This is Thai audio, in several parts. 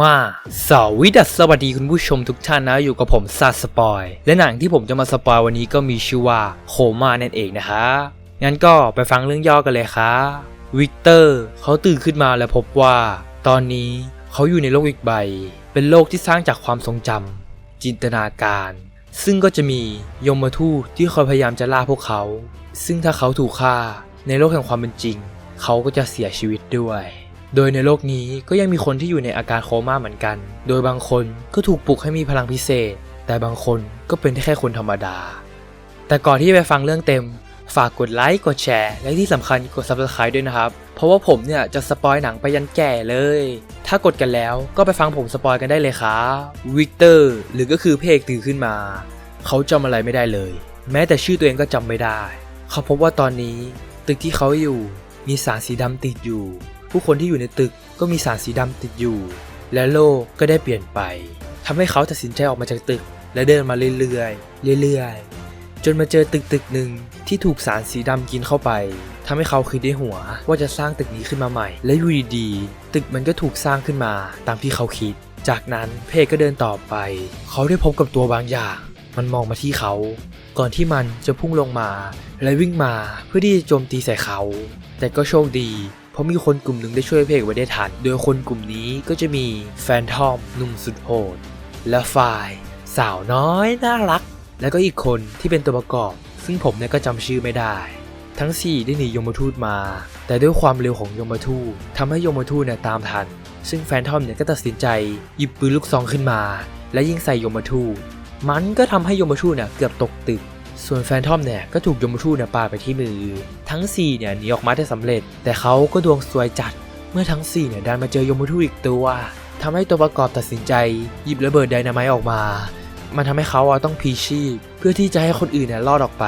มาสวิดัสสวัสดีคุณผู้ชมทุกท่านนะอยู่กับผมซาสปอย และหนังที่ผมจะมาสปอยวันนี้ก็มีชื่อว่าโคมานั่นเองนะคะ งั้นก็ไปฟังเรื่องย่อกันเลยค่ะวิกเตอร์เขาตื่นขึ้นมาและพบว่า ตอนนี้เขาอยู่ในโลกอีกใบ เป็นโลกที่สร้างจากความทรงจำจินตนาการ ซึ่งก็จะมียมทูตที่คอยพยายามจะล่าพวกเขา ซึ่งถ้าเขาถูกฆ่าในโลกแห่งความเป็นจริง เขาก็จะเสียชีวิตด้วย โดยในโลกนี้ก็ยังมีคนที่อยู่ในอาการโคม่าเหมือนกัน โดยบางคนก็ถูกปลุกให้มีพลังพิเศษ แต่บางคนก็เป็นแค่คนธรรมดา แต่ก่อนที่จะไปฟังเรื่องเต็ม ฝากกดไลค์ กดแชร์ และที่สำคัญกด subscribe ด้วยนะครับ เพราะว่าผมเนี่ยจะสปอยหนังไปยันแก่เลย ถ้ากดกันแล้วก็ไปฟังผมสปอยกันได้เลยครับวิกเตอร์หรือก็คือเพกตื่นขึ้นมา เขาจำอะไรไม่ได้เลย แม้แต่ชื่อตัวเองก็จำไม่ได้ เขาพบว่าตอนนี้ ตึกที่เขาอยู่มีสารสีดำติดอยู่ ผู้คนที่อยู่ในตึกก็มีสารสีดำติดอยู่ และโลกก็ได้เปลี่ยนไปทำให้เขาตัดสินใจออกมาจากตึก และเดินมาเรื่อยๆ เรื่อยๆ จนมาเจอตึกตึกหนึ่งที่ถูกสารสีดำกินเข้าไปทำให้เขาคิดได้หัวว่าจะสร้างตึกนี้ขึ้นมาใหม่ และอยู่ดีๆตึกมันก็ถูกสร้างขึ้นมาตามที่เขาคิด จากนั้นเพกก็เดินต่อไป เขาได้พบกับตัวบางอย่าง มันมองมาที่เขา ก่อนที่มันจะพุ่งลงมา และวิ่งมาเพื่อที่จะโจมตีใส่เขา แต่ก็โชคดี ราะมีคนกลุ่มหนึ่งได้ช่วยเพกไว้ได้ทัน โดยคนกลุ่มนี้ก็จะมีแฟนทอมหนุ่มสุดโหด และฝ่าย สาวน้อยน่ารัก แล้วก็อีกคนที่เป็นตัวประกอบ ซึ่งผมเนี่ยก็จำชื่อไม่ได้ ทั้ง 4 ได้หนียมทูตมา แต่ด้วยความเร็วของยมทูตทำให้ยมทูตเนี่ยตามทัน ซึ่งแฟนทอมเนี่ยก็ตัดสินใจหยิบปืนลูกซองขึ้นมา และยิงใส่ยมทูตมันก็ทำให้ยมทูตเนี่ยเกือบตกตึก ส่วนแฟนทอมเนี่ยก็ถูกยมทูตเนี่ยปาไปที่มือ ทั้ง4เนี่ยหนีออกมาได้สำเร็จ แต่เขาก็ดวงซวยจัด เมื่อทั้ง4เนี่ยดันมาเจอยมทูตอีกตัวทำให้ตัวประกอบตัดสินใจ หยิบระเบิดไดนาไมต์ออกมา มันทำให้เขาต้องพีชีพ เพื่อที่จะให้คนอื่นเนี่ยรอดออกไป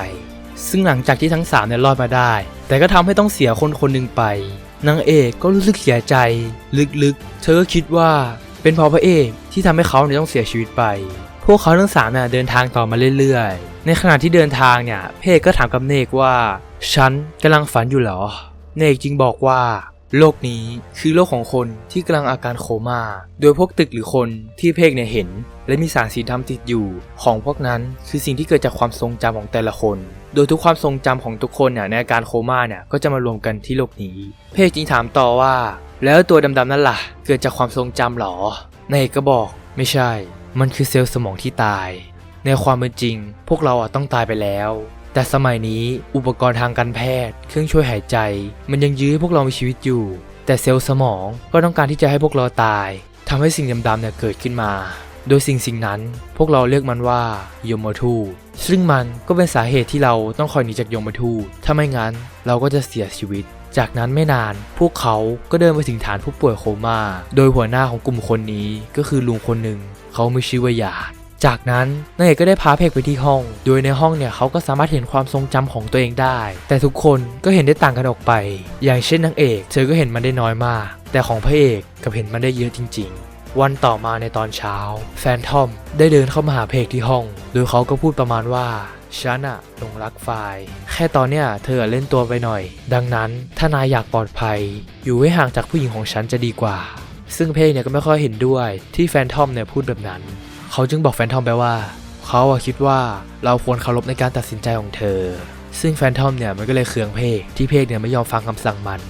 ซึ่งหลังจากที่ทั้ง3เนี่ยรอดมาได้ แต่ก็ทำให้ต้องเสียคนคนหนึ่งไปนางเอกก็รู้สึกเสียใจ ลึกๆ เธอก็คิดว่าเป็นเพราะพระเอกที่ทำให้เขาเนี่ยต้องเสียชีวิตไป วกเขาทั้งสามเนี่ยเดินทางต่อมาเรื่อยๆ ในขณะที่เดินทางเนี่ย เพกก็ถามกับเนกว่า ฉันกำลังฝันอยู่เหรอ เนกจึงบอกว่า โลกนี้คือโลกของคนที่กำลังอาการโคม่า โดยพวกตึกหรือคนที่เพกเนี่ยเห็น และมีสารสีดำติดอยู่ ของพวกนั้นคือสิ่งที่เกิดจากความทรงจำของแต่ละคน โดยทุกความทรงจำของทุกคนเนี่ยในอาการโคม่าเนี่ยก็จะมารวมกันที่โลกนี้ เพกจึงถามต่อว่า แล้วตัวดำๆนั่นล่ะ เกิดจากความทรงจำหรอนายเอกก็บอกไม่ใช่ มันคือเซลล์สมองที่ตาย ในความเป็นจริง พวกเราอะต้องตายไปแล้ว แต่สมัยนี้อุปกรณ์ทางการแพทย์ เครื่องช่วยหายใจ มันยังยื้อให้พวกเรามีชีวิตอยู่ แต่เซลล์สมองก็ต้องการที่จะให้พวกเราตายทำให้สิ่งดำๆเนี่ยเกิดขึ้นมา โดยสิ่งสิ่งนั้นพวกเราเรียกมันว่ายมทูตซึ่งมันก็เป็นสาเหตุที่เราต้องคอยหนีจากยมทูตถ้าไม่งั้นเราก็จะเสียชีวิต จากนั้นไม่นานพวกเขาก็เดินไปถึงฐานผู้ป่วยโคม่า โดยหัวหน้าของกลุ่มคนนี้ก็คือลุงคนหนึ่ง เขาไม่ชื่อว่าหยาดจากนั้นนายเอกก็ได้พาเพกไปที่ห้อง โดยในห้องเนี่ยเขาก็สามารถเห็นความทรงจำของตัวเองได้ แต่ทุกคนก็เห็นได้ต่างกันออกไป อย่างเช่นนางเอก เธอก็เห็นมันได้น้อยมาก แต่ของพระเอกกับเห็นมันได้เยอะจริง ๆ วันต่อมาในตอนเช้า แฟนทอมได้เดินเข้ามาหาเพกที่ห้อง โดยเขาก็พูดประมาณว่า ฉันอะหลงรักฝ่ายแค่ตอนเนี้ยเธอเล่นตัวไปหน่อย ดังนั้นถ้านายอยากปลอดภัย อยู่ให้ห่างจากผู้หญิงของฉันจะดีกว่า ซึ่งเพกเนี่ยก็ไม่ค่อยเห็นด้วยที่แฟนทอมเนี่ยพูดแบบนั้น เขาจึงบอกแฟนทอมไปว่า เขาอะคิดว่าเราควรเคารพในการตัดสินใจของเธอ ซึ่งแฟนทอมเนี่ยมันก็เลยเคืองเพกที่เพกเนี่ยไม่ยอมฟังคำสั่งมัน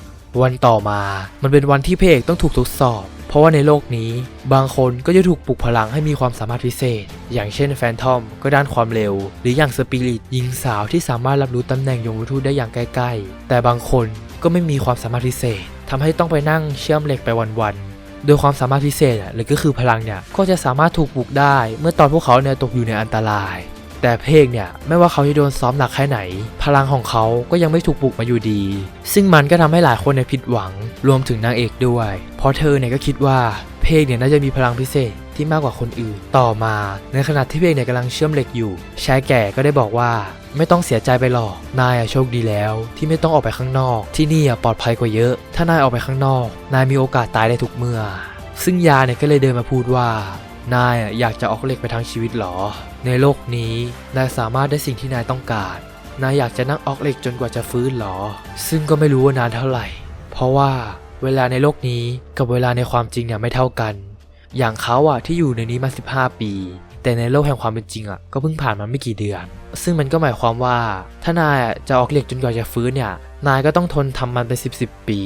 วันต่อมา มันเป็นวันที่เพกต้องถูกทดสอบ เพราะว่าในโลกนี้บางคนก็จะถูกปลุกพลังให้มีความสามารถพิเศษ อย่างเช่นแฟนทอมก็ด้านความเร็ว หรืออย่างสปิริตหญิงสาวที่สามารถรับรู้ตำแหน่งยมทูตได้อย่างใกล้ๆ แต่บางคนก็ไม่มีความสามารถพิเศษทำให้ต้องไปนั่งเชื่อมเหล็กไปวันๆโดยความสามารถพิเศษอะหรือก็คือพลังเนี่ย ก็จะสามารถถูกปลุกได้ เมื่อตอนพวกเขาเนี่ยตกอยู่ในอันตราย แต่เพกเนี่ยไม่ว่าเขาจะโดนซ้อมหนักแค่ไหน พลังของเขาก็ยังไม่ถูกปลุกมาอยู่ดี ซึ่งมันก็ทำให้หลายคนเนี่ยผิดหวังรวมถึงนางเอกด้วย เพราะเธอเนี่ยก็คิดว่าเพกเนี่ยน่าจะมีพลังพิเศษที่มากกว่าคนอื่น ต่อมาในขณะที่เพกเนี่ยกำลังเชื่อมเหล็กอยู่ชายแก่ก็ได้บอกว่าไม่ต้องเสียใจไปหรอก นายอะโชคดีแล้ว ที่ไม่ต้องออกไปข้างนอก ที่นี่อะปลอดภัยกว่าเยอะ ถ้านายออกไปข้างนอก นายมีโอกาสตายได้ทุกเมื่อ ซึ่งยาเนี่ยก็เลยเดินมาพูดว่า นายอะอยากจะออกเหล็กไปทั้งชีวิตหรอ ในโลกนี้นายสามารถได้สิ่งที่นายต้องการ นายอยากจะนั่งออกเหล็กจนกว่าจะฟื้นหรอ ซึ่งก็ไม่รู้ว่านานเท่าไหร่ เพราะว่าเวลาในโลกนี้กับเวลาในความจริงเนี่ยไม่เท่ากัน อย่างเขาอะที่อยู่ในนี้มา 15 ปี แต่ในโลกแห่งความเป็นจริงอะก็เพิ่งผ่านมาไม่กี่เดือน ซึ่งมันก็หมายความว่า ถ้านายจะออกเหล็กจนกว่าจะฟื้นเนี่ย นายก็ต้องทนทำมันเป็น10 10ปี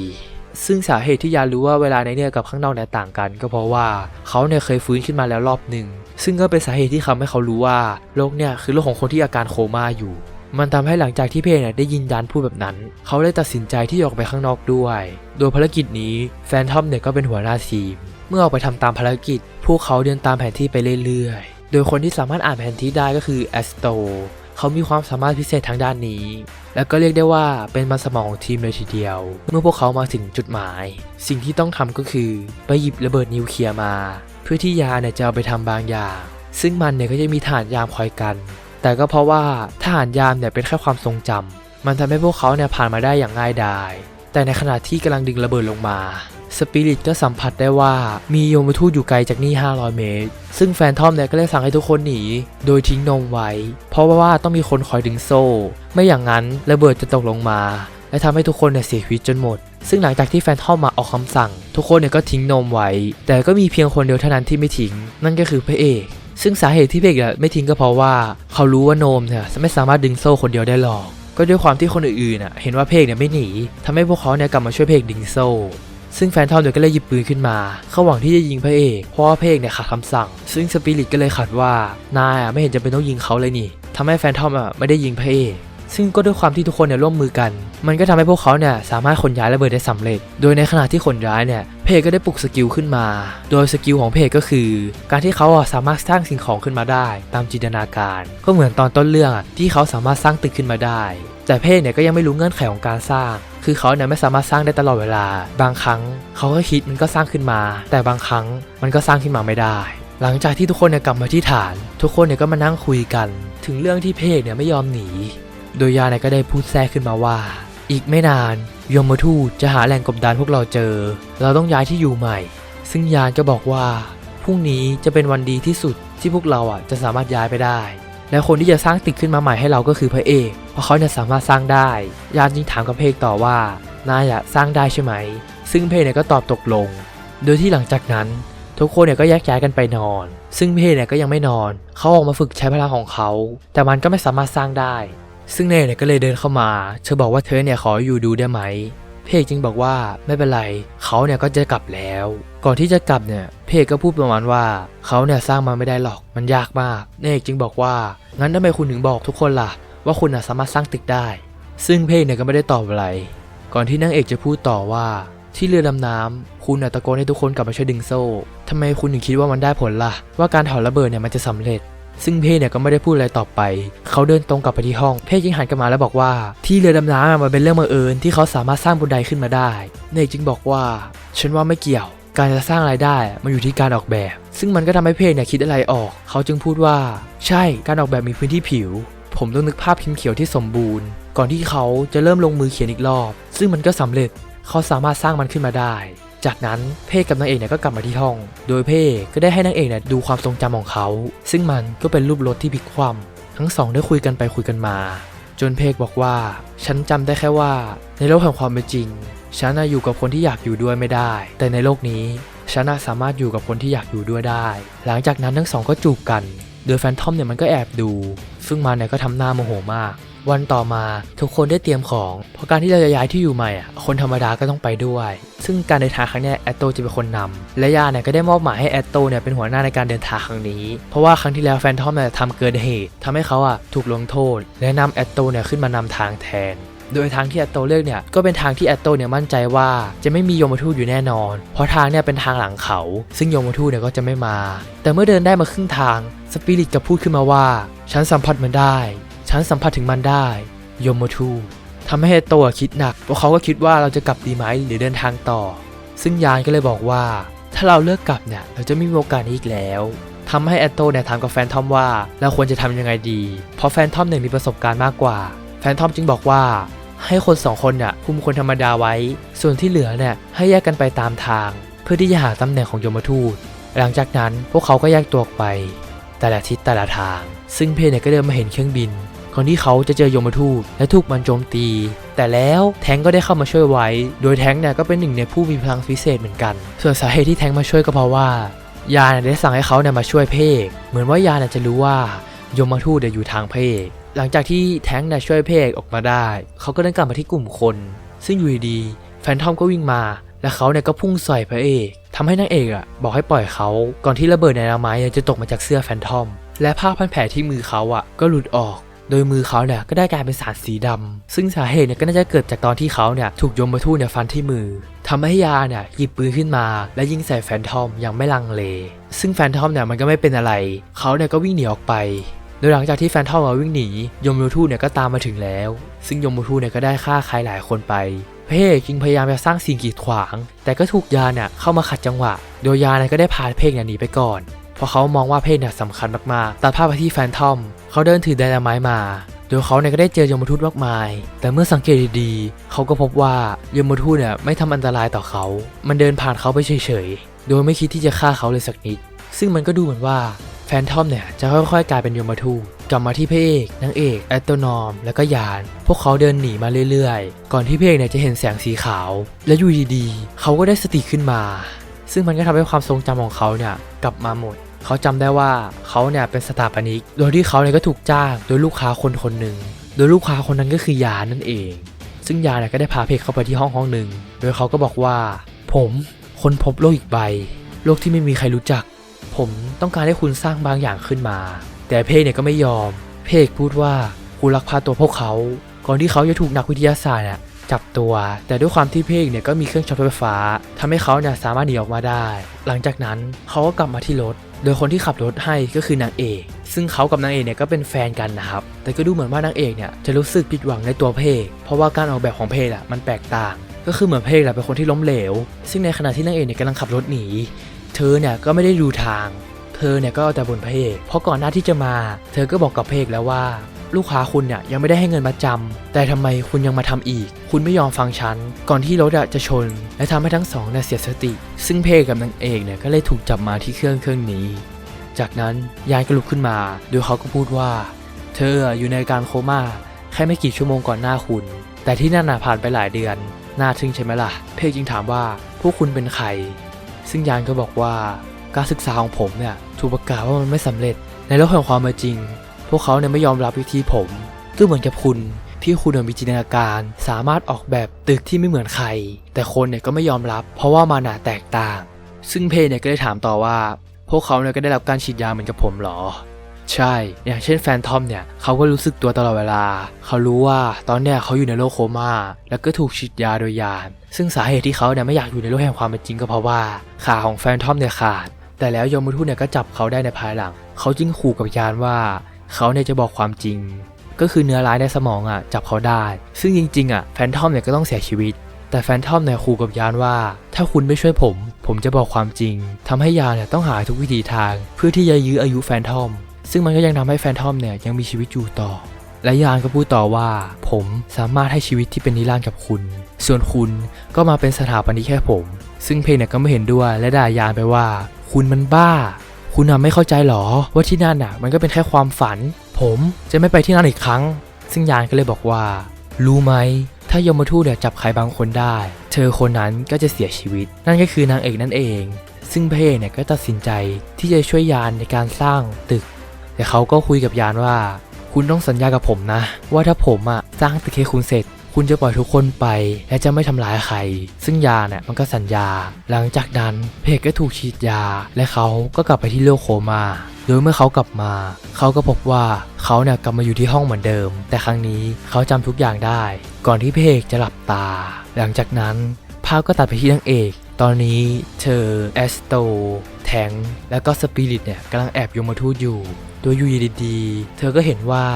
ซึ่งสาเหตุที่ยานรู้ว่าเวลาในเนี่ยกับข้างนอกเนี่ยต่างกัน ก็เพราะว่าเขาเนี่ยเคยฟื้นขึ้นมาแล้วรอบหนึ่งซึ่งก็เป็นสาเหตุที่ทำให้เขารู้ว่าโลกเนี่ยคือโลกของคนที่อาการโคม่าอยู่ มันทำให้หลังจากที่เพจเนี่ยได้ยินยานพูดแบบนั้น เขาเลยตัดสินใจที่จะออกไปข้างนอกด้วย โดยภารกิจนี้แฟนทอมเนี่ยก็เป็นหัวหน้าทีม เมื่อออกไปทำตามภารกิจ พวกเขาเดินตามแผนที่ไปเรื่อยๆ โดยคนที่สามารถอ่านแผนที่ได้ก็คือแอสโต เขามีความสามารถพิเศษทางด้านนี้ แล้วก็เรียกได้ว่าเป็นมันสมองของทีมเลยทีเดียว เมื่อพวกเขามาถึงจุดหมาย สิ่งที่ต้องทำก็คือไปหยิบระเบิดนิวเคลียร์มา เพื่อที่ยาเนี่ยจะเอาไปทำบางอย่าง ซึ่งมันเนี่ยก็จะมีฐานยามคอยกัน แต่ก็เพราะว่าทหารยามเนี่ยเป็นแค่ความทรงจำมันทำให้พวกเขาเนี่ยผ่านมาได้อย่างง่ายดายแต่ในขณะที่กำลังดึงระเบิดลงมา สปิริตก็สัมผัสได้ว่ามีโยมทูตอยู่ไกลจากนี่ 500 เมตร ซึ่งแฟนทอมเนี่ยก็เลยสั่งให้ทุกคนหนี โดยทิ้งนมไว้ เพราะว่าต้องมีคนคอยดึงโซ่ ไม่อย่างนั้นระเบิดจะตกลงมา และทำให้ทุกคนเนี่ยเสียชีวิตจนหมด ซึ่งหลังจากที่แฟนทอมมาออกคำสั่ง ทุกคนเนี่ยก็ทิ้งนมไว้ แต่ก็มีเพียงคนเดียวเท่านั้นที่ไม่ทิ้ง นั่นก็คือพระเอกซึ่งสาเหตุที่พเอกไม่ทิ้งก็เพราะว่าเขารู้ว่าโนมเนี่ยไม่สามารถดึงโซ่คนเดียวได้หรอก ก็ด้วยความที่คนอื่นๆเห็นว่าเพกเนี่ยไม่หนีทำให้พวกเขาเนี่ยกลับมาช่วยเพกดึงโซ่ ซึ่งแฟนทอมเนี่ยก็เลยหยิบปืนขึ้นมาเขาหวังที่จะยิงพระเอกเพราะว่าพระเอกเนี่ยขาดคำสั่ง ซึ่งสปิริตก็เลยขัดว่านายอะไม่เห็นจะเป็นต้องยิงเขาเลยนี่ทำให้แฟนทอมอะไม่ได้ยิงพระเอกซึ่งก็ด้วยความที่ทุกคนเนี่ยร่วมมือกัน มันก็ทำให้พวกเขาเนี่ยสามารถขนย้ายระเบิดได้สำเร็จ โดยในขณะที่ขนย้ายเนี่ย เพกก็ได้ปลุกสกิลขึ้นมา โดยสกิลของเพกก็คือ การที่เขาสามารถสร้างสิ่งของขึ้นมาได้ ตามจินตนาการ ก็เหมือนตอนต้นเรื่องที่เขาสามารถสร้างตึกขึ้นมาได้ แต่เพกเนี่ยก็ยังไม่รู้เงื่อนไขของการสร้าง คือเขาเนี่ยไม่สามารถสร้างได้ตลอดเวลา บางครั้งเขาก็คิดมันก็สร้างขึ้นมา แต่บางครั้งมันก็สร้างขึ้นมาไม่ได้ หลังจากที่ทุกคนเนี่ยกลับมาที่ฐาน ทุกคนเนี่ยก็มานั่งคุยกัน ถึงเรื่องที่เพกเนี่ยไม่ยอมหนี โดยยาเนี่ยก็ได้พูดแทรกขึ้นมาว่า อีกไม่นานยมทูตจะหาแหล่งกบดานพวกเราเจอ เราต้องย้ายที่อยู่ใหม่ ซึ่งยานก็บอกว่าพรุ่งนี้จะเป็นวันดีที่สุดที่พวกเราอะจะสามารถย้ายไปได้ และคนที่จะสร้างตึกขึ้นมาใหม่ให้เราก็คือพระเอก เพราะเขาเนี่ยสามารถสร้างได้ ยานจึงถามกับเพกต่อว่านายอะสร้างได้ใช่ไหม ซึ่งเพกเนี่ยก็ตอบตกลง โดยที่หลังจากนั้น ทุกคนเนี่ยก็แยกย้ายกันไปนอน ซึ่งเพกเนี่ยก็ยังไม่นอน เขาออกมาฝึกใช้พลังของเขา แต่มันก็ไม่สามารถสร้างได้ ซึ่งเนยเนี่ยก็เลยเดินเข้ามา เธอบอกว่าเธอเนี่ยขออยู่ดูได้ไหม เพกจึงบอกว่าไม่เป็นไรเขาเนี่ยก็จะกลับแล้ว ก่อนที่จะกลับเนี่ยเพกก็พูดประมาณว่าเขาเนี่ยสร้างมาไม่ได้หรอกมันยากมากเนกจึงบอกว่างั้นทำไมคุณถึงบอกทุกคนล่ะ ว่าคุณน่ะสามารถสร้างตึกได้ ซึ่งเพกเนี่ยก็ไม่ได้ตอบอะไร ก่อนที่นางเอกจะพูดต่อว่าที่เรือดำน้ำคุณน่ะตะโกนให้ทุกคนกลับมาช่วยดึงโซ่ทำไมคุณถึงคิดว่ามันได้ผลล่ะ ว่าการถอดระเบิดเนี่ยมันจะสำเร็จ ซึ่งเพศเนี่ยก็ไม่ได้พูดอะไรต่อไป เขาเดินตรงกลับไปที่ห้อง เพศจึงหันกลับมาแล้วบอกว่า ที่เรือดำน้ำมันเป็นเรื่องบังเอิญที่เขาสามารถสร้างบันไดขึ้นมาได้ เนกจึงบอกว่า ฉันว่าไม่เกี่ยว การจะสร้างรายได้มันอยู่ที่การออกแบบ ซึ่งมันก็ทำให้เพศเนี่ยคิดอะไรออก เขาจึงพูดว่า ใช่การออกแบบมีพื้นที่ผิว ผมต้องนึกภาพพิมพ์เขียวที่สมบูรณ์ ก่อนที่เขาจะเริ่มลงมือเขียนอีกรอบ ซึ่งมันก็สำเร็จ เขาสามารถสร้างมันขึ้นมาได้ จากนั้นเพ่กับนางเอกเนี่ยก็กลับมาที่ห้อง โดยเพ่ก็ได้ให้นางเอกเนี่ยดูความทรงจำของเขา ซึ่งมันก็เป็นรูปรถที่พลิกคว่ำทั้งสองได้คุยกันไปคุยกันมา จนเพกบอกว่า ฉันจำได้แค่ว่า ในโลกแห่งความเป็นจริง ฉันน่ะอยู่กับคนที่อยากอยู่ด้วยไม่ได้ แต่ในโลกนี้ฉันสามารถอยู่กับคนที่อยากอยู่ด้วยได้ หลังจากนั้นทั้งสองก็จูบกัน โดยแฟนทอมเนี่ยมันก็แอบดู ซึ่งมันเนี่ยก็ทำหน้าโมโหมาก วันต่อมาทุกคนได้เตรียมของเพราะการที่เราจะย้ายที่อยู่ใหม่อะคนธรรมดาก็ต้องไปด้วย ซึ่งการเดินทางครั้งนี้แอตโตจะเป็นคนนำและยาเนี่ยก็ได้มอบหมายให้แอตโตเนี่ยเป็นหัวหน้าในการเดินทางครั้งนี้ เพราะว่าครั้งที่แล้วแฟนทอมเนี่ยทำเกินเหตุทำให้เขาอะถูกลงโทษ และนำแอตโตเนี่ยขึ้นมานำทางแทนโดยทางที่แอตโตเลือกเนี่ยก็เป็นทางที่แอตโตเนี่ยมั่นใจว่าจะไม่มีโยมทูตอยู่แน่นอน เพราะทางเนี่ยเป็นทางหลังเขา ซึ่งโยมทูตเนี่ยก็จะไม่มา แต่เมื่อเดินได้มาครึ่งทางสปิริตก็พูดขึ้นมาว่า ฉันสัมผัสมันได้ ฉันสัมผัสถึงมันได้โยมทูทำให้แอตโตะคิดหนักเพราะเขาก็คิดว่าเราจะกลับดีไหมหรือเดินทางต่อ ซึ่งยานก็เลยบอกว่า ถ้าเราเลือกกลับเนี่ยเราจะไม่มีโอกาสนี้อีกแล้วทำให้แอตโตเนี่ยถามกับแฟนทอมว่าเราควรจะทำยังไงดี เพราะแฟนทอมเนี่ยมีประสบการณ์มากกว่า แฟนทอมจึงบอกว่า ให้คนสองคนเนี่ยคุมคนธรรมดาไว้ ส่วนที่เหลือเนี่ยให้แยกกันไปตามทาง เพื่อที่จะหาตำแหน่งของยมทูต หลังจากนั้นพวกเขาก็แยกตัวออกไป แต่ละทิศแต่ละทาง ซึ่งเพนเนี่ยก็เดินมาเห็นเครื่องบิน ก่อนที่เขาจะเจอยมทูตและถูกมันโจมตี แต่แล้วแทงก็ได้เข้ามาช่วยไว้ โดยแทงเนี่ยก็เป็นหนึ่งในผู้มีพลังพิเศษเหมือนกัน ส่วนสาเหตุที่แทงมาช่วยก็เพราะว่ายานได้สั่งให้เขาเนี่ยมาช่วยเพกเหมือนว่ายาเนี่ยจะรู้ว่ายมทูตเนี่ยอยู่ทางเพกหลังจากที่แทงเนี่ยช่วยเพกออกมาได้ เขาก็เดินกลับมาที่กลุ่มคน ซึ่งอยู่ดีแฟนทอมก็วิ่งมา และเขาเนี่ยก็พุ่งใส่พระเอกทำให้นางเอกอะบอกให้ปล่อยเขา ก่อนที่ระเบิดไดนาไมต์จะตกมาจากเสื้อแฟนทอม และผ้าพันแผลที่มือเขาอะก็หลุดออก โดยมือเขาเนี่ยก็ได้กลายเป็นสารสีดำซึ่งสาเหตุเนี่ยก็น่าจะเกิดจากตอนที่เขาเนี่ยถูกยมทูตเนี่ยฟันที่มือทำให้ยาเนี่ยหยิบปืนขึ้นมา และยิงใส่แฟนทอมอย่างไม่ลังเล ซึ่งแฟนทอมเนี่ยมันก็ไม่เป็นอะไร เขาเนี่ยก็วิ่งหนีออกไป โดยหลังจากที่แฟนทอมมาวิ่งหนียมทูตเนี่ยก็ตามมาถึงแล้ว ซึ่งยมทูตเนี่ยก็ได้ฆ่าใครหลายคนไปพระเอกจึงพยายามจะสร้างสิ่งกีดขวาง แต่ก็ถูกยาเนี่ยเข้ามาขัดจังหวะ โดยยาเนี่ยก็ได้พาเพกเนี่ยหนีไปก่อน เพราะเขามองว่าเพศเนี่ยสำคัญมากๆตัดภาพไปที่แฟนทอม เขาเดินถือไดนาไมต์มา โดยเขาเนี่ยก็ได้เจอยมทูตมากมาย แต่เมื่อสังเกตดีๆ เขาก็พบว่ายมทูตเนี่ยไม่ทำอันตรายต่อเขา มันเดินผ่านเขาไปเฉยๆ โดยไม่คิดที่จะฆ่าเขาเลยสักนิด ซึ่งมันก็ดูเหมือนว่าแฟนทอมเนี่ยจะค่อยๆ กลายเป็นยมทูตกลับมาที่พระเอกนางเอกแอตโตนอม แล้วก็ยาน พวกเขาเดินหนีมาเรื่อยๆ ก่อนที่พระเอกเนี่ยจะเห็นแสงสีขาว และอยู่ดีๆ เขาก็ได้สติขึ้นมา ซึ่งมันก็ทำให้ความทรงจำของเขาเนี่ยกลับมาหมด เขาจำได้ว่าเขาเนี่ยเป็นสถาปนิก โดยที่เขาเนี่ยก็ถูกจ้างโดยลูกค้าคนคนหนึ่ง โดยลูกค้าคนนั้นก็คือยานั่นเอง ซึ่งยาเนี่ยก็ได้พาเพกเข้าไปที่ห้องห้องหนึ่ง โดยเขาก็บอกว่า ผมค้นพบโลกอีกใบ โลกที่ไม่มีใครรู้จัก ผมต้องการให้คุณสร้างบางอย่างขึ้นมา แต่เพกเนี่ยก็ไม่ยอม เพกพูดว่าคุณลักพาตัวพวกเขา ก่อนที่เขาจะถูกนักวิทยาศาสตร์เนี่ย จับตัว แต่ด้วยความที่เพกเนี่ยก็มีเครื่องช็อตไฟฟ้าทำให้เขาเนี่ยสามารถหนีออกมาได้ หลังจากนั้นเขาก็กลับมาที่รถ โดยคนที่ขับรถให้ก็คือนางเอกซึ่งเขากับนางเอกเนี่ยก็เป็นแฟนกันนะครับ แต่ก็ดูเหมือนว่านางเอกเนี่ยจะรู้สึกผิดหวังในตัวเพกเพราะว่าการออกแบบของเพกอะมันแตกต่าง ก็คือเหมือนเพกอะเป็นคนที่ล้มเหลว ซึ่งในขณะที่นางเอกเนี่ยกำลังขับรถหนี เธอเนี่ยก็ไม่ได้ดูทาง เธอเนี่ยก็เอาแต่บ่นเพกเพราะก่อนหน้าที่จะมา เธอก็บอกกับเพกแล้วว่า ลูกค้าคุณเนี่ยยังไม่ได้ให้เงินมาจำแต่ทำไมคุณยังมาทำอีก คุณไม่ยอมฟังฉัน ก่อนที่รถจะชน และทำให้ทั้งสองเนี่ยเสียสติ ซึ่งเพกกับนางเอกเนี่ยก็เลยถูกจับมาที่เครื่องเครื่องนี้ จากนั้นยายก็ลุกขึ้นมา โดยเขาก็พูดว่า เธออยู่ในการโคม่าแค่ไม่กี่ชั่วโมงก่อนหน้าคุณ แต่ที่นั่นน่ะผ่านไปหลายเดือน น่าทึ่งใช่ไหมล่ะ เพกจึงถามว่าพวกคุณเป็นใคร ซึ่งยานก็บอกว่าการศึกษาของผมเนี่ยถูกประกาศว่ามันไม่สำเร็จ ในโลกแห่งความเป็นจริง พวกเขาเนี่ยไม่ยอมรับวิธีผมก็เหมือนกับคุณที่คุณมีจินตนาการ สามารถออกแบบตึกที่ไม่เหมือนใคร แต่คนเนี่ยก็ไม่ยอมรับ เพราะว่ามันน่ะแตกต่าง ซึ่งเพเนี่ยก็ได้ถามต่อว่า พวกเขาเนี่ยก็ได้รับการฉีดยาเหมือนกับผมหรอ ใช่ อย่างเช่นแฟนทอมเนี่ยเขาก็รู้สึกตัวตลอดเวลา เขารู้ว่าตอนเนี้ยเขาอยู่ในโลกโคม่า แล้วก็ถูกฉีดยาโดยยาน ซึ่งสาเหตุที่เขาเนี่ยไม่อยากอยู่ในโลกแห่งความเป็นจริงก็เพราะว่าขาของแฟนทอมเนี่ยขาด แต่แล้วยมทูตเนี่ยก็จับเขาได้ในภายหลัง เขาจึงขู่กับยานว่า เขาเนี่ยจะบอกความจริง ก็คือเนื้อร้ายในสมองอะจับเขาได้ ซึ่งจริง ๆอะแฟนทอมเนี่ยก็ต้องเสียชีวิต แต่แฟนทอมเนี่ยขู่กับยานว่า ถ้าคุณไม่ช่วยผม ผมจะบอกความจริงทำให้ยานเนี่ยต้องหาทุกวิธีทาง เพื่อที่จะยื้ออายุแฟนทอม ซึ่งมันก็ยังทำให้แฟนทอมเนี่ยยังมีชีวิตอยู่ต่อ และยานก็พูดต่อว่า ผมสามารถให้ชีวิตที่เป็นนิรันดร์กับคุณ ส่วนคุณก็มาเป็นสถาปนิกแค่ผม ซึ่งเพลงเนี่ยก็ไม่เห็นด้วยและด่ายานไปว่า คุณมันบ้า คุณน่ะไม่เข้าใจหรอ ว่าที่นั่นน่ะ มันก็เป็นแค่ความฝัน ผมจะไม่ไปที่นั่นอีกครั้ง ซึ่งยานก็เลยบอกว่า รู้ไหม ถ้ายมทูตเนี่ยจับใครบางคนได้ เธอคนนั้นก็จะเสียชีวิต นั่นก็คือนางเอกนั่นเอง ซึ่งพระเอกเนี่ยก็ตัดสินใจที่จะช่วยยานในการสร้างตึก แต่เขาก็คุยกับยานว่า คุณต้องสัญญากับผมนะ ว่าถ้าผมอะสร้างตึกให้คุณเสร็จ คุณจะปล่อยทุกคนไป และจะไม่ทำร้ายใคร ซึ่งยาเนี่ยมันก็สัญญา หลังจากนั้นเพกก็ถูกฉีดยา และเขาก็กลับไปที่โลกโคมาโดยเมื่อเขากลับมา เขาก็พบว่าเขาเนี่ยกลับมาอยู่ที่ห้องเหมือนเดิม แต่ครั้งนี้เขาจำทุกอย่างได้ ก่อนที่เพกจะหลับตา หลังจากนั้นภาพก็ตัดไปที่นางเอก ตอนนี้เธอแอสโตแทงแล้วก็สปิริตเนี่ยกำลังแอบยมทูตอยู่ โดยอยู่ดีๆ เธอก็เห็นว่า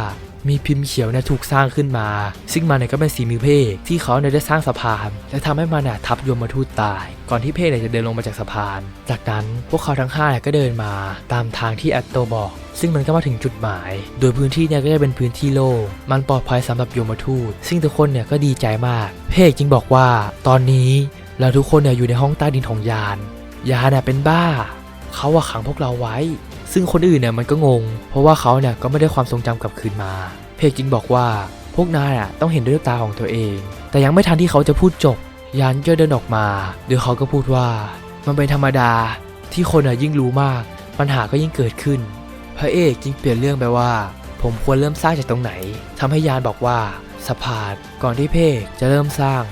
มีพิมพ์เขียวเนี่ยถูกสร้างขึ้นมา ซึ่งมันเนี่ยก็เป็นสีมือเพศที่เขาเนี่ยได้สร้างสะพานและทำให้มันน่ะทับยมทูตตาย ก่อนที่เพศเนี่ยจะเดินลงมาจากสะพาน จากนั้นพวกเขาทั้งห้าเนี่ยก็เดินมาตามทางที่แอตโตบอก ซึ่งมันก็มาถึงจุดหมาย โดยพื้นที่เนี่ยก็จะเป็นพื้นที่โล่งมันปลอดภัยสำหรับยมทูต ซึ่งทุกคนเนี่ยก็ดีใจมาก เพศจึงบอกว่า ตอนนี้เราทุกคนเนี่ยอยู่ในห้องใต้ดินของยาน ยานเนี่ยเป็นบ้า เขาว่าขังพวกเราไว้ ซึ่งคนอื่นเนี่ยมันก็งง เพราะว่าเขาเนี่ยก็ไม่ได้ความทรงจำกลับคืนมา เพกจึงบอกว่าพวกนายอะต้องเห็นด้วยตาของตัวเอง แต่ยังไม่ทันที่เขาจะพูดจบ ยานก็เดินออกมาโดยเขาก็พูดว่า มันเป็นธรรมดาที่คนอะยิ่งรู้มาก ปัญหาก็ยิ่งเกิดขึ้น พระเอกจึงเปลี่ยนเรื่องไปว่า ผมควรเริ่มสร้างจากตรงไหนทำให้ยานบอกว่าสะพานก่อนที่เพกจะเริ่มสร้าง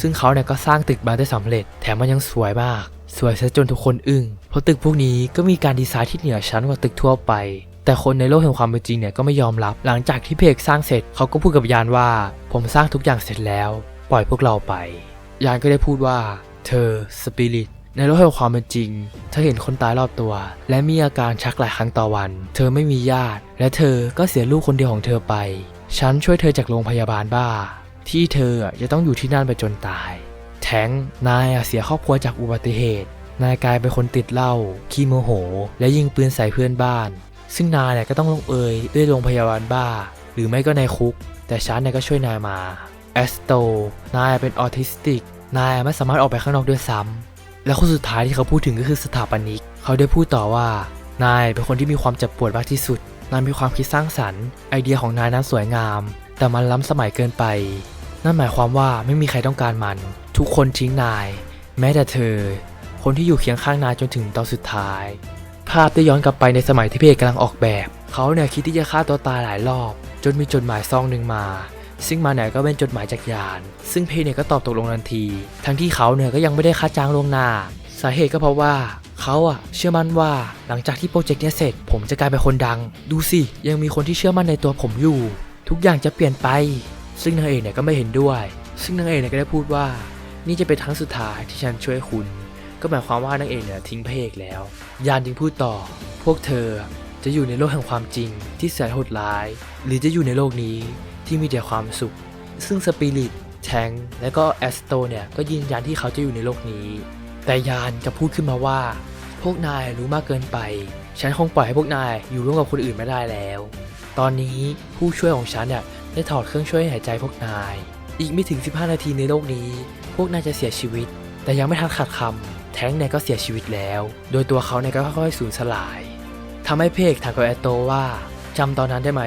ซึ่งเขาเนี่ยก็สร้างตึกมาได้สำเร็จ แถมมันยังสวยมาก สวยซะจนทุกคนอึ้งเพราะตึกพวกนี้ก็มีการดีไซน์ที่เหนือชั้นกว่าตึกทั่วไป แต่คนในโลกแห่งความเป็นจริงเนี่ยก็ไม่ยอมรับ หลังจากที่เพกสร้างเสร็จเขาก็พูดกับยานว่า ผมสร้างทุกอย่างเสร็จแล้ว ปล่อยพวกเราไป ยานก็ได้พูดว่า เธอสปิริตในโลกแห่งความเป็นจริง เธอเห็นคนตายรอบตัว และมีอาการชักหลายครั้งต่อวัน เธอไม่มีญาติ และเธอก็เสียลูกคนเดียวของเธอไป ฉันช่วยเธอจากโรงพยาบาลบ้า ที่เธอจะต้องอยู่ที่นั่นไปจนตาย ทงนายเสียครอบครัวจากอุบัติเหตุ นายกลายเป็นคนติดเหล้าขี้โมโห และยิงปืนใส่เพื่อนบ้าน ซึ่งนายเนี่ยก็ต้องลงเอยด้วยโรงพยาบาลบ้า หรือไม่ก็ในคุก แต่ฉันเนี่ยก็ช่วยนายมาแอสโตนายเป็นออทิสติก นายไม่สามารถออกไปข้างนอกด้วยซ้ำและคนสุดท้ายที่เขาพูดถึงก็คือสถาปนิก เขาได้พูดต่อว่า นายเป็นคนที่มีความเจ็บปวดมากที่สุด นายมีความคิดสร้างสรรค์ ไอเดียของนายนั้นสวยงาม แต่มันล้ำสมัยเกินไป นั่นหมายความว่าไม่มีใครต้องการมัน ทุกคนทิ้งนาย แม้แต่เธอ คนที่อยู่เคียงข้างนายจนถึงตอนสุดท้าย ภาพได้ย้อนกลับไปในสมัยที่เพเอกกำลังออกแบบ เขาเนี่ยคิดที่จะฆ่าตัวตายหลายรอบ จนมีจดหมายซองหนึ่งมา ซึ่งมาเนี่ยก็เป็นจดหมายจากยาน ซึ่งเพเนี่ยก็ตอบตกลงทันที ทั้งที่เขาเนี่ยก็ยังไม่ได้ค่าจ้างล่วงหน้า สาเหตุก็เพราะว่าเขาอะเชื่อมั่นว่าหลังจากที่โปรเจกต์เนี้ยเสร็จ ผมจะกลายเป็นคนดัง ดูสิยังมีคนที่เชื่อมั่นในตัวผมอยู่ ทุกอย่างจะเปลี่ยนไป ซึ่งนางเอกเนี่ยก็ไม่เห็นด้วย ซึ่งนางเอกเนี่ยก็ได้พูดว่า นี่จะเป็นครั้งสุดท้ายที่ฉันช่วยคุณ ก็หมายความว่านางเอกเนี่ยทิ้งพระเอกแล้ว ยานจึงพูดต่อ พวกเธอจะอยู่ในโลกแห่งความจริงที่แสนโหดร้าย หรือจะอยู่ในโลกนี้ที่มีแต่ความสุข ซึ่งสปิริตแทงและก็แอสโตเนี่ยก็ยืนยันที่เขาจะอยู่ในโลกนี้ แต่ยานจะพูดขึ้นมาว่า พวกนายรู้มากเกินไป ฉันคงปล่อยให้พวกนายอยู่ร่วมกับคนอื่นไม่ได้แล้ว ตอนนี้ผู้ช่วยของฉันเนี่ย ได้ถอดเครื่องช่วยหายใจพวกนาย อีกไม่ถึง 15 นาทีในโลกนี้ พวกนายจะเสียชีวิต แต่ยังไม่ทันขาดคำแท้งเนี่ยก็เสียชีวิตแล้ว โดยตัวเขาเนี่ยก็ค่อยๆสูญสลายทำให้เพกถามกับแอตโตว่าจำตอนนั้นได้ไหม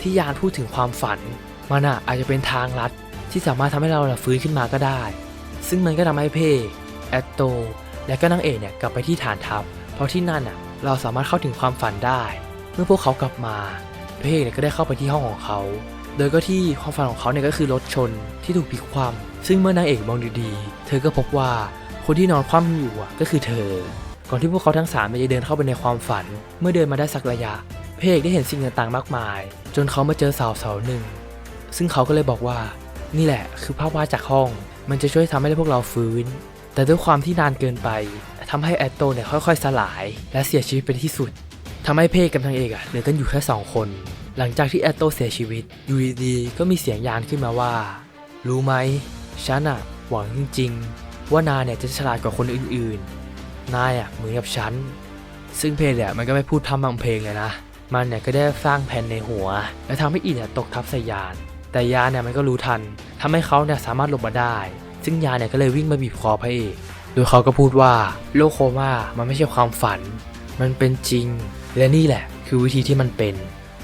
ที่ยานพูดถึงความฝัน มันอะอาจจะเป็นทางลัด ที่สามารถทำให้เราฟื้นขึ้นมาก็ได้ ซึ่งมันก็ทำให้เพกแอตโต และก็นางเอกเนี่ยกลับไปที่ฐานทัพ เพราะที่นั่นอะเราสามารถเข้าถึงความฝันได้ เมื่อพวกเขากลับมาเอกเนี่ยก็ได้เข้าไปที่ห้องของเขา โดยก็ที่ความฝันของเขาเนี่ยก็คือรถชนที่ถูกพลิกคว่ำซึ่งเมื่อนางเอกมองดีๆ เธอก็พบว่าคนที่นอนคว่ำอยู่ก็คือเธอ ก่อนที่พวกเขาทั้งสามจะเดินเข้าไปในความฝัน เมื่อเดินมาได้สักระยะพระเอกได้เห็นสิ่งต่างๆมากมาย จนเขามาเจอสาเสาวหนึ่ง ซึ่งเขาก็เลยบอกว่า นี่แหละ คือภาพวาดจากห้อง มันจะช่วยทำให้พวกเราฟื้น แต่ด้วยความที่นานเกินไปทำให้แอตโตเนี่ยค่อยๆ สลาย และเสียชีวิตเป็นที่สุดทำให้เพกกับนางเอกอะเหลือกันอยู่แค่สองคน หลังจากที่แอตโตเสียชีวิตยูดีก็มีเสียงยานขึ้นมาว่า รู้ไหมฉันอะหวังจริงๆ ว่านายเนี่ยจะฉลาดกว่าคนอื่นๆ นายอะเหมือนกับฉัน ซึ่งเพลงเนี่ยมันก็ไม่พูดพร่ำบางเพลงเลยนะ มันเนี่ยก็ได้สร้างแผ่นในหัว และทำให้อีเนี่ยตกทับใส่ยาน แต่ยานเนี่ยมันก็รู้ทันทำให้เขาเนี่ยสามารถหลบมาได้ ซึ่งยานเนี่ยก็เลยวิ่งมาบีบคอพระเอก โดยเขาก็พูดว่าโลกโคม่ามันไม่ใช่ความฝัน มันเป็นจริง และนี่แหละ คือวิธีที่มันเป็น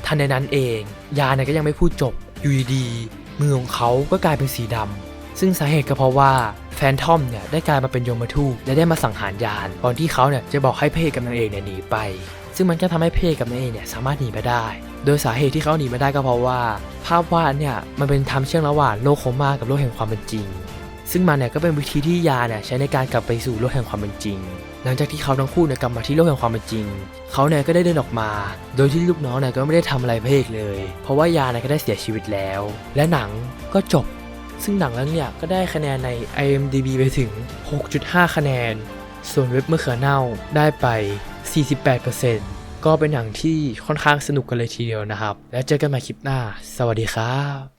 ทันในนั้นเอง ยาเนี่ยก็ยังไม่พูดจบอยู่ดีมือของเขาก็กลายเป็นสีดำซึ่งสาเหตุก็เพราะว่าแฟนทอมเนี่ยได้กลายมาเป็นยมทูตและได้มาสังหารยานก่อนที่เขาเนี่ยจะบอกให้เพกกับนางเอกเนี่ยหนีไป ซึ่งมันก็ทำให้เพกกับนางเอกเนี่ยสามารถหนีไปได้ โดยสาเหตุที่เขาหนีไม่ได้ก็เพราะว่า ภาพวาดเนี่ยมันเป็นทำเชื่อมระหว่างโลกโคม่ากับโลกแห่งความเป็นจริง ซึ่งมันเนี่ยก็เป็นวิธีที่ยาเนี่ยใช้ในการกลับไปสู่โลกแห่งความเป็นจริง หลังจากที่เขาทั้งคู่เนี่ยกลับมาที่โลกแห่งความเป็นจริง เขาเนี่ยก็ได้เดินออกมา โดยที่ลูกน้องเนี่ยก็ไม่ได้ทำอะไรเพกเลย เพราะว่ายาเนี่ยก็ได้เสียชีวิตแล้ว และหนังก็จบ ซึ่งหนังเรื่องเนี่ยก็ได้คะแนนใน IMDb ไปถึง 6.5 คะแนน ส่วนเว็บเมะเขือเน่าได้ไป 48%ก็เป็นหนังที่ค่อนข้างสนุกกันเลยทีเดียวนะครับ แล้วเจอกันใหม่คลิปหน้า สวัสดีครับ